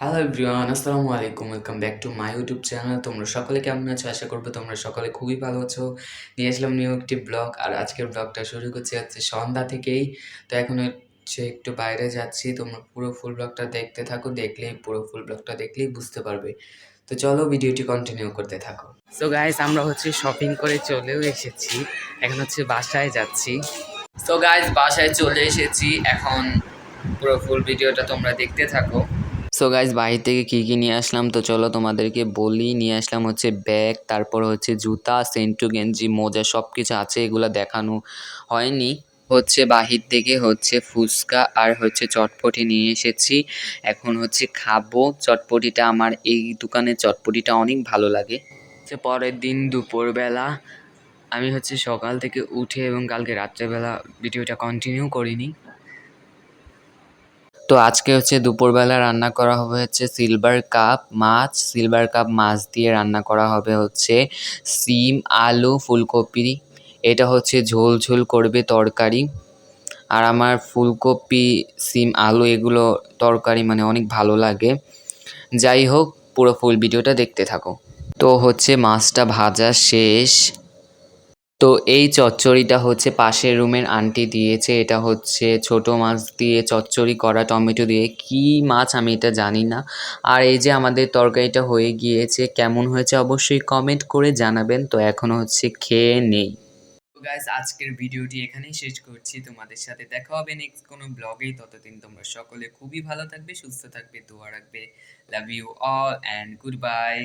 Hello everyone আসসালামু আলাইকুম welcome back to my YouTube channel তোমরা সকলে কেমন আছো? আশা করব তোমরা সকলে খুবই ভালো আছো। নিয়ে আসলাম নিউ একটি ব্লগ আর আজকের ব্লগটা শুরু করছি হচ্ছে সন্ধ্যা থেকেই। তো এখন হচ্ছে একটু বাইরে যাচ্ছি, তোমরা পুরো ফুল ব্লগটা দেখতে থাকো, দেখলেই, পুরো ফুল ব্লগটা দেখলেই বুঝতে পারবে। তো চলো ভিডিওটি কন্টিনিউ করতে থাকো। সো গাইস আমরা হচ্ছে শপিং করে চলেও এসেছি। এখন হচ্ছে বাসায় যাচ্ছি। সো গাইস বাসায় চলে এসেছি। এখন পুরো ফুল ভিডিওটা তোমরা দেখতে থাকো। সো গাইজ বাহির থেকে কী কী নিয়ে আসলাম? তো চলো তোমাদেরকে বলি, নিয়ে আসলাম হচ্ছে ব্যাগ, তারপর হচ্ছে জুতা, সেন্টু, গেঞ্জি, মোজা সব কিছু আছে, এগুলো দেখানো হয়নি। হচ্ছে বাহির থেকে হচ্ছে ফুচকা আর হচ্ছে চটপটি নিয়ে এসেছি। এখন হচ্ছে খাব। চটপটিটা আমার, এই দোকানের চটপটিটা অনেক ভালো লাগে। হচ্ছে পরের দিন দুপুরবেলা, আমি হচ্ছে সকাল থেকে উঠে এবং কালকে রাত্রেবেলা ভিডিওটা কন্টিনিউ করিনি। তো আজকে হচ্ছে দুপুরবেলা রান্না করা হবে হচ্ছে সিলভার কাপ মাছ। সিলভার কাপ মাছ দিয়ে রান্না করা হবে হচ্ছে সিম, আলু, ফুলকপি। এটা হচ্ছে ঝোল ঝোল করবে তরকারি। আর আমার ফুলকপি, সিম, আলু এগুলো তরকারি মানে অনেক ভালো লাগে। যাই হোক, পুরো ফুল ভিডিওটা দেখতে থাকো। তো হচ্ছে মাছটা ভাজা শেষ। তো এই চচ্চড়িটা হচ্ছে পাশের রুমের আন্টি দিয়েছে। এটা হচ্ছে ছোট মাছ দিয়ে চচ্চড়ি করা টমেটো দিয়ে। কি মাছ আমি এটা জানি না। আর এই যে আমাদের তরকারিটা হয়ে গিয়েছে, কেমন হয়েছে অবশ্যই কমেন্ট করে জানাবেন। তো এখনও হচ্ছে খেয়ে নেই। গাইস আজকের ভিডিওটি এখানেই শেষ করছি। তোমাদের সাথে দেখা হবে নেক্সট কোনো ব্লগেই ততদিন তোমরা সকলে খুবই ভালো থাকবে, সুস্থ থাকবে, দোয়া রাখবে। Love you all and good bye